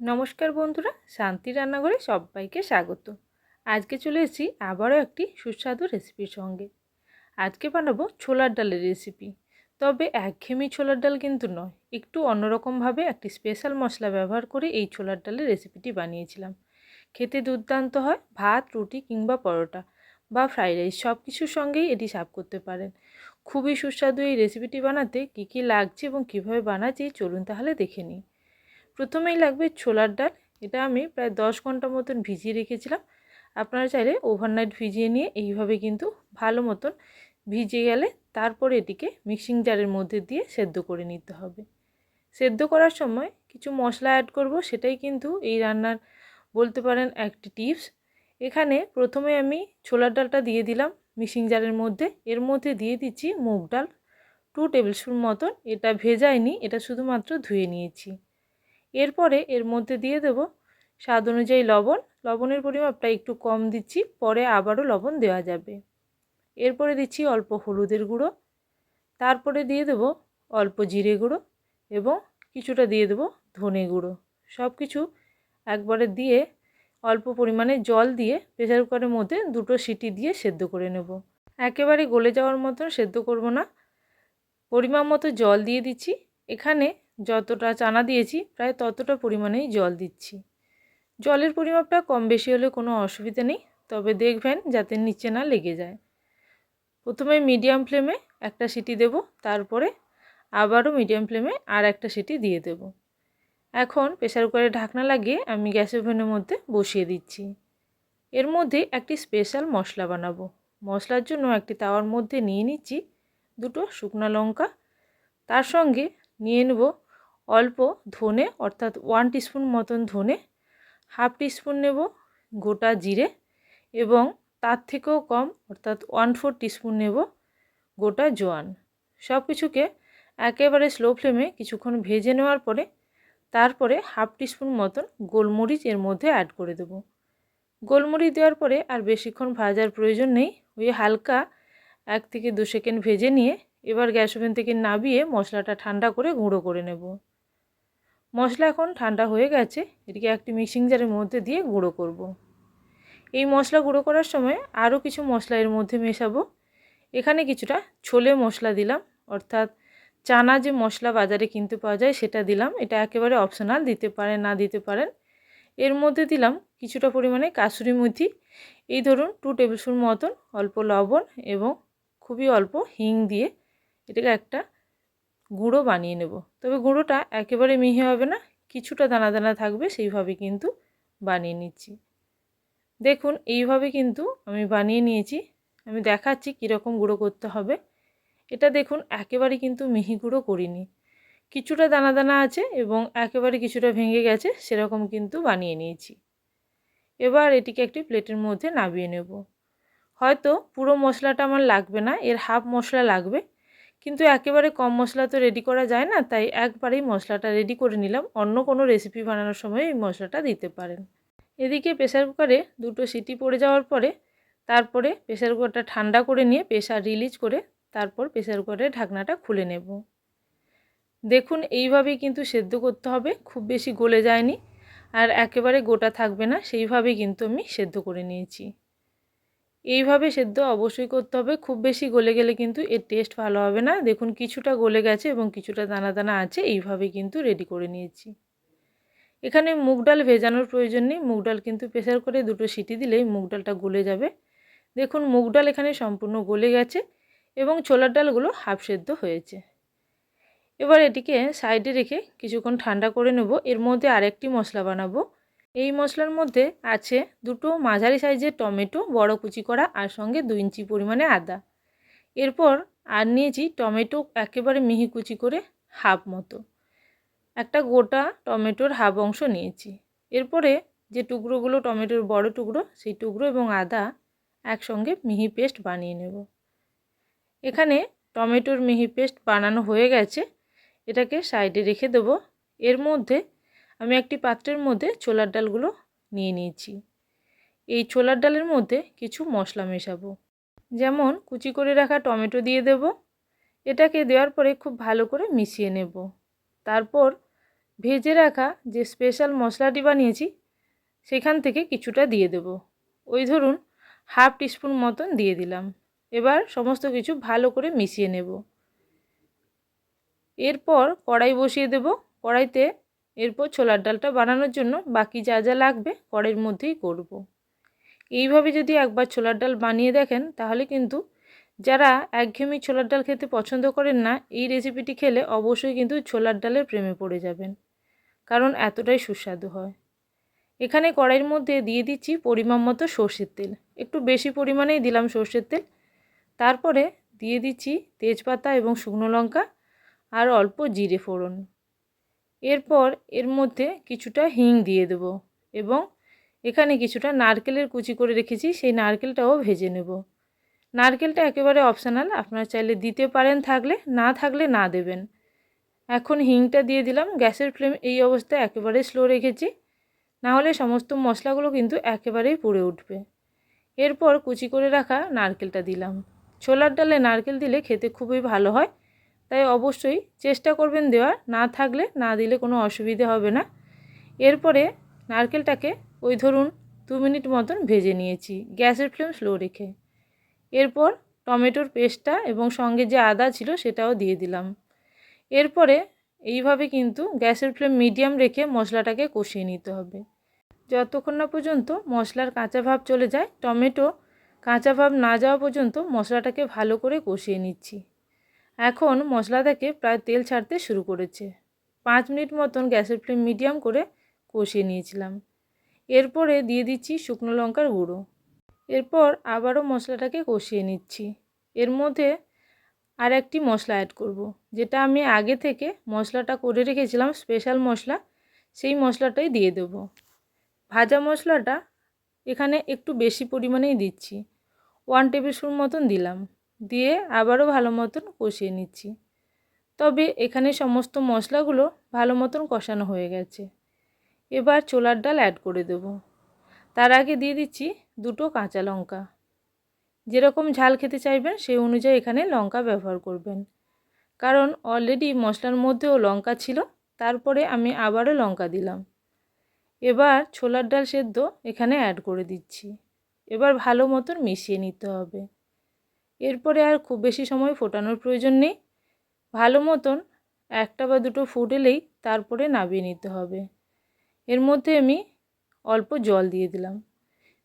নমস্কার বন্ধুরা, শান্তি রান্নাঘরে সবাইকে স্বাগত। আজকে চলে এসেছি আবারও একটি সুস্বাদু রেসিপির সঙ্গে। আজকে বানাবো ছোলার ডালের রেসিপি তবে একঘেয়েমি ছোলার ডাল কিন্তু নয়, একটু অন্যরকমভাবে একটি স্পেশাল মশলা ব্যবহার করে এই ছোলার ডালের রেসিপিটি বানিয়েছিলাম। খেতে দুর্দান্ত হয়, ভাত, রুটি কিংবা পরোটা বা ফ্রাইড রাইস সব কিছুর সঙ্গেই এটি সার্ভ করতে পারেন। খুবই সুস্বাদু এই রেসিপিটি বানাতে কী কী লাগছে এবং কীভাবে বানাচ্ছি চলুন তাহলে দেখে নিই। প্রথমেই লাগবে ছোলার ডাল। এটা আমি প্রায় দশ ঘণ্টা মতন ভিজিয়ে রেখেছিলাম। আপনারা চাইলে ওভারনাইট ভিজিয়ে নিয়ে এইভাবে কিন্তু ভালো মতন ভিজে গেলে তারপরে এটিকে মিক্সিং জারের মধ্যে দিয়ে সেদ্ধ করে নিতে হবে। সেদ্ধ করার সময় কিছু মশলা অ্যাড করব, সেটাই কিন্তু এই রান্নার বলতে পারেন একটি টিপস এখানে প্রথমে আমি ছোলার ডালটা দিয়ে দিলাম মিক্সিং জারের মধ্যে। এর মধ্যে দিয়ে দিচ্ছি মুগ ডাল। টু টেবিল স্পুন মতন। এটা ভেজায়নি, এটা শুধুমাত্র ধুয়ে নিয়েছি। এরপরে এর মধ্যে দিয়ে দেব স্বাদ অনুযায়ী লবণ। লবণের পরিমাপটা একটু কম দিচ্ছি, পরে আবারও লবণ দেওয়া যাবে। এরপরে দিচ্ছি অল্প হলুদের গুঁড়ো। তারপরে দিয়ে দেব অল্প জিরে গুঁড়ো এবং কিছুটা দিয়ে দেব ধনে গুঁড়ো। সব কিছু একবারে দিয়ে অল্প পরিমাণে জল দিয়ে প্রেসার কুকারের মধ্যে দুটো সিটি দিয়ে সেদ্ধ করে নেব। একেবারে গলে যাওয়ার মতন সেদ্ধ করব না। পরিমাণ মতো জল দিয়ে দিচ্ছি। এখানে যতটা চানা দিয়েছি, প্রায় ততটা পরিমাণেই জল দিচ্ছি। জলের পরিমাপটা কম বেশি হলে কোনো অসুবিধা নেই, তবে দেখবেন যাতে নিচে না লেগে যায়। প্রথমে মিডিয়াম ফ্লেমে একটা সিটি দেব, তারপরে আবারও মিডিয়াম ফ্লেমে আর একটা সিটি দিয়ে দেব। এখন প্রেসার কুকারে ঢাকনা লাগিয়ে আমি গ্যাস ওভেনের মধ্যে বসিয়ে দিচ্ছি। এর মধ্যে একটি স্পেশাল মশলা বানাবো। মশলার জন্য একটি তাওয়ার মধ্যে নিয়ে নিচ্ছি দুটো শুকনো লঙ্কা। তার সঙ্গে নিয়ে নেব অল্প ধনে, অর্থাৎ ওয়ান টিস্পুন মতন ধনে হাফ টিস্পুন নেব গোটা জিরে এবং তার থেকেও কম, অর্থাৎ ওয়ান ফোর টিস্পুন নেব গোটা জোয়ান। সব কিছুকে একেবারে স্লো ফ্লেমে কিছুক্ষণ ভেজে নেওয়ার পরে তারপরে হাফ টিস্পুন মতন গোলমরিচ এর মধ্যে অ্যাড করে দেব। গোলমরিচ দেওয়ার পরে আর বেশিক্ষণ ভাজার প্রয়োজন নেই, ওই হালকা এক থেকে দু সেকেন্ড ভেজে নিয়ে এবার গ্যাস ওভেন থেকে নাবিয়ে মশলাটা ঠান্ডা করে গুঁড়ো করে নেব। মশলা এখন ঠান্ডা হয়ে গেছে এটিকে একটি মিক্সিং জারের মধ্যে দিয়ে গুঁড়ো করব। এই মশলা গুঁড়ো করার সময় আরও কিছু মশলা এর মধ্যে মেশাবো। এখানে কিছুটা ছোলে মশলা দিলাম, অর্থাৎ চানা যে মশলা বাজারে কিনতে পাওয়া যায় সেটা দিলাম। এটা একেবারে অপশনাল দিতে পারেন, না দিতে পারেন। এর মধ্যে দিলাম কিছুটা পরিমাণে কাসুরি মুথি। এই ধরুন টু টেবিল স্পুন মতন অল্প লবণ এবং খুবই অল্প হিং দিয়ে এটাকে একটা গুঁড়ো বানিয়ে নেব। তবে গুঁড়োটা একেবারে মিহি হবে না, কিছুটা দানা দানা থাকবে, সেইভাবে কিন্তু বানিয়ে নিচ্ছি। দেখুন, এইভাবে কিন্তু আমি বানিয়ে নিয়েছি। আমি দেখাচ্ছি কীরকম গুঁড়ো করতে হবে। এটা দেখুন, একেবারে কিন্তু মিহি গুঁড়ো করিনি। কিছুটা দানা দানা আছে এবং একেবারে কিছুটা ভেঙে গেছে, সেরকম কিন্তু বানিয়ে নিয়েছি। এবার এটিকে একটি প্লেটের মধ্যে নামিয়ে নেব। হয়তো পুরো মশলাটা আমার লাগবে না, এর হাফ মশলা লাগবে কিন্তু একেবারে কম মশলা তো রেডি করা যায় না, তাই একবারেই মশলাটা রেডি করে নিলাম। অন্য কোনো রেসিপি বানানোর সময় এই মশলাটা দিতে পারেন। এদিকে প্রেসার কুকারে দুটো সিটি পড়ে যাওয়ার পরে, তারপরে প্রেসার কুকারটা ঠান্ডা করে নিয়ে প্রেসার রিলিজ করে তারপর প্রেসার কুকারের ঢাকনাটা খুলে নেব। দেখুন, এইভাবেই কিন্তু সেদ্ধ করতে হবে, খুব বেশি গলে যায়নি। আর একেবারে গোটা থাকবে না, সেইভাবেই কিন্তু আমি সেদ্ধ করে নিয়েছি। এইভাবে সেদ্ধ অবশ্যই করতে হবে। খুব বেশি গলে গেলে কিন্তু এর টেস্ট ভালো হবে না। দেখুন কিছুটা গলে গেছে এবং কিছুটা দানা দানা আছে, এইভাবে কিন্তু রেডি করে নিয়েছি। এখানে মুগ ডাল ভেজানোর প্রয়োজন নেই। মুগ ডাল কিন্তু প্রেসার করে দুটো সিটি দিলেই মুগ ডালটা গলে যাবে। দেখুন মুগ ডাল এখানে সম্পূর্ণ গলে গেছে এবং ছোলার ডালগুলো হাফ সেদ্ধ হয়েছে। এবার এটিকে সাইডে রেখে কিছুক্ষণ ঠান্ডা করে নেব। এর মধ্যে আরেকটি মশলা বানাবো। এই মশলার মধ্যে আছে দুটো মাঝারি সাইজের টমেটো, বড় কুচি করা আর সঙ্গে দু ইঞ্চি পরিমাণে আদা। এরপর আর নিয়েছি টমেটো একেবারে মিহি কুচি করে হাফ মতো। একটা গোটা টমেটোর হাফ অংশ নিয়েছি। এরপরে যে টুকরোগুলো টমেটোর বড় টুকরো, সেই টুকরো এবং আদা একসঙ্গে মিহি পেস্ট বানিয়ে নেব। এখানে টমেটোর মিহি পেস্ট বানানো হয়ে গেছে। এটাকে সাইডে রেখে দেব। এর মধ্যে আমি একটি পাত্রের মধ্যে ছোলার ডালগুলো নিয়ে নিয়েছি। এই ছোলার ডালের মধ্যে কিছু মশলা মেশাবো। যেমন কুচি করে রাখা টমেটো দিয়ে দেব। এটাকে দেওয়ার পরে খুব ভালো করে মিশিয়ে নেব। তারপর ভেজে রাখা যে স্পেশাল মশলাটি বানিয়েছি, সেখান থেকে কিছুটা দিয়ে দেব। ওই ধরুন হাফ টিস্পুন মতন দিয়ে দিলাম। এবার সমস্ত কিছু ভালো করে মিশিয়ে নেব। এরপর কড়াই বসিয়ে দেব। কড়াইতে এরপর ছোলার ডালটা বানানোর জন্য বাকি যা যা লাগবে কড়াইয়ের মধ্যেই করব। এইভাবে যদি একবার ছোলার ডাল বানিয়ে দেখেন, তাহলে কিন্তু যারা একঘেয়েমি ছোলার ডাল খেতে পছন্দ করেন না, এই রেসিপিটি খেলে অবশ্যই কিন্তু ছোলার ডালের প্রেমে পড়ে যাবেন, কারণ এতটাই সুস্বাদু হয়। এখানে কড়াইয়ের মধ্যে দিয়ে দিচ্ছি পরিমাণ মতো সর্ষের তেল। একটু বেশি পরিমাণেই দিলাম সর্ষের তেল। তারপরে দিয়ে দিচ্ছি তেজপাতা এবং শুকনো লঙ্কা আর অল্প জিরে ফোড়ন। এরপর এর মধ্যে কিছুটা হিং দিয়ে দেব এবং এখানে কিছুটা নারকেলের কুচি করে রেখেছি, সেই নারকেলটাও ভেজে নেব। নারকেলটা একেবারে অপশানাল আপনারা চাইলে দিতে পারেন থাকলে, না থাকলে না দেবেন। এখন হিংটা দিয়ে দিলাম, গ্যাসের ফ্লেম এই অবস্থায় একেবারে স্লো রেখেছি না হলে সমস্ত মশলাগুলো কিন্তু একেবারেই পুড়ে উঠবে। এরপর কুচি করে রাখা নারকেলটা দিলাম। ছোলার ডালে নারকেল দিলে খেতে খুবই ভালো হয় তাই অবশ্যই চেষ্টা করবেন দেওয়ার, না থাকলে না দিলে কোনো অসুবিধে হবে না। এরপরে নারকেলটাকে ওই ধরুন দু মিনিট মতন ভেজে নিয়েছি, গ্যাসের ফ্লেম স্লো রেখে। এরপর টমেটোর পেস্টটা এবং সঙ্গে যে আদা ছিল সেটাও দিয়ে দিলাম। এরপরে এইভাবে কিন্তু গ্যাসের ফ্লেম মিডিয়াম রেখে মশলাটাকে কষিয়ে নিতে হবে। যতক্ষণ না পর্যন্ত মশলার কাঁচা ভাব চলে যায়, টমেটো কাঁচা ভাব না যাওয়া পর্যন্ত মশলাটাকে ভালো করে কষিয়ে নিচ্ছি। এখন মশলা থেকে প্রায় তেল ছাড়তে শুরু করেছে। পাঁচ মিনিট মতন গ্যাসের ফ্লেম মিডিয়াম করে কষিয়ে নিয়েছিলাম। এরপরে দিয়ে দিচ্ছি শুকনো লঙ্কার গুঁড়ো। এরপর আবারও মশলাটাকে কষিয়ে নিচ্ছি। এর মধ্যে আর একটি মশলা অ্যাড করব। যেটা আমি আগে থেকে মশলাটা করে রেখেছিলাম স্পেশাল মশলা, সেই মশলাটাই দিয়ে দেব। ভাজা মশলাটা এখানে একটু বেশি পরিমাণেই দিচ্ছি। ওয়ান টেবিল স্পুন মতন দিলাম। দিয়ে আবারও ভালো মতন কষিয়ে নিচ্ছি। তবে এখানে সমস্ত মশলাগুলো ভালো মতন কষানো হয়ে গেছে। এবার ছোলার ডাল অ্যাড করে দেব। তার আগে দিয়ে দিচ্ছি দুটো কাঁচা লঙ্কা। যেরকম ঝাল খেতে চাইবেন সেই অনুযায়ী এখানে লঙ্কা ব্যবহার করবেন। কারণ অলরেডি মশলার মধ্যেও লঙ্কা ছিল, তারপরে আমি আবারও লঙ্কা দিলাম। এবার ছোলার ডাল সেদ্ধ এখানে অ্যাড করে দিচ্ছি। এবার ভালো মতন মিশিয়ে নিতে হবে। এরপরে আর খুব বেশি সময় ফোটানোর প্রয়োজন নেই। ভালো মতন একটা বা দুটো ফুট এলেই তারপরে নামিয়ে নিতে হবে। এর মধ্যে আমি অল্প জল দিয়ে দিলাম।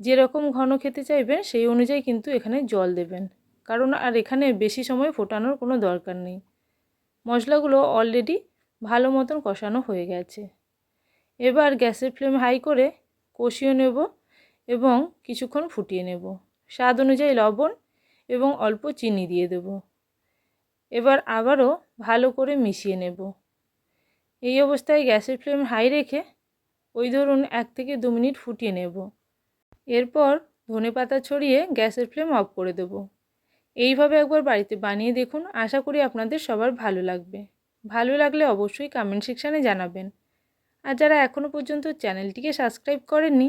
যেরকম ঘন খেতে চাইবেন সেই অনুযায়ী কিন্তু এখানে জল দেবেন। কারণ আর এখানে বেশি সময় ফোটানোর কোনো দরকার নেই। মশলাগুলো অলরেডি ভালো মতন কষানো হয়ে গেছে। এবার গ্যাসের ফ্লেম হাই করে কষিয়ে নেব এবং কিছুক্ষণ ফুটিয়ে নেব। স্বাদ অনুযায়ী লবণ এবং অল্প চিনি দিয়ে দেব। এবার আবারও ভালো করে মিশিয়ে নেব। এই অবস্থায় গ্যাসের ফ্লেম হাই রেখে ওই ধরুন এক থেকে দু মিনিট ফুটিয়ে নেব। এরপর ধনে পাতা ছড়িয়ে গ্যাসের ফ্লেম অফ করে দেব। এইভাবে একবার বাড়িতে বানিয়ে দেখুন, আশা করি আপনাদের সবার ভালো লাগবে। ভালো লাগলে অবশ্যই কমেন্ট সেকশানে জানাবেন। আর যারা এখনও পর্যন্ত চ্যানেলটিকে সাবস্ক্রাইব করেননি